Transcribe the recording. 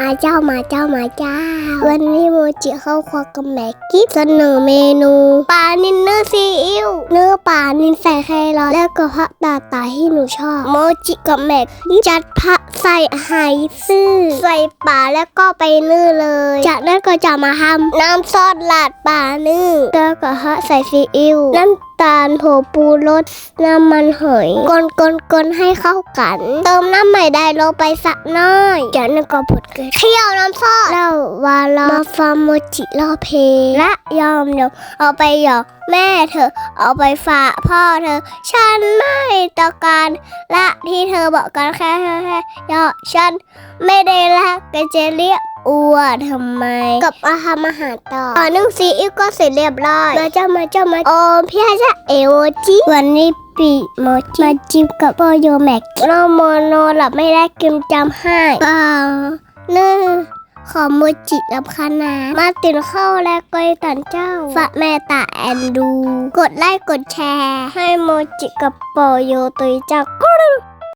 มาเจ้ามาเจ้ามาเจ้า วันนี้โมจิเข้าครัวกับแม็กกี้เสนอเมนูปลานินเนื้อซีอิ๊ว เนื้อปลานินใส่ไข่ร้อนแล้วก็ผักตาตาที่หนูชอบ โมจิกับแม่กิ๊บจัดผักใส่ไหซื่อใส่ปลาแล้วก็ไปนึ่งเลย จากนั้นก็จะมาทำน้ำซอสลาดปลานึ่งแล้วก็ผักใส่ซีอิ๊วน้ำตาลโผปูรสน้ำมันหอยกลกลกลให้เข้ากัน เติมน้ำใหม่ได้ลงไปสักน้อยจากนั้นก็บดเกลือเคี่ยวน้ำซอสแล้ว วาลามาฟาร์มโมจิรอเพลงและยอมยอมเอาไปหยอกแม่เธอ เอาไปฝากพ่อเธอ ฉันไม่ต้องการและที่เธอบอกกันแค่แค่แค่ยอฉัน ไม่ได้รักก็จะเรียกอ้วนทำไมกับอาหารอาหารต่อต่อนึ่งซีอิ๊วก็เสร็จเรียบร้อยมาเจ้ามาเจ้ามาโอมพี่อาจะเอโมจิวันนี้ปีโมจิมาจิ้มกับโปโยแม็กโนโมโนหลับไม่ได้กิมจำให้เปล่าหนึ่ง ขอโมจิรับคณามาตินเข้าและก้อยตันเจ้าฝากแม่ตาแอนดู กดไลค์กดแชร์ ให้โมจิกับปอโยตุยจากกร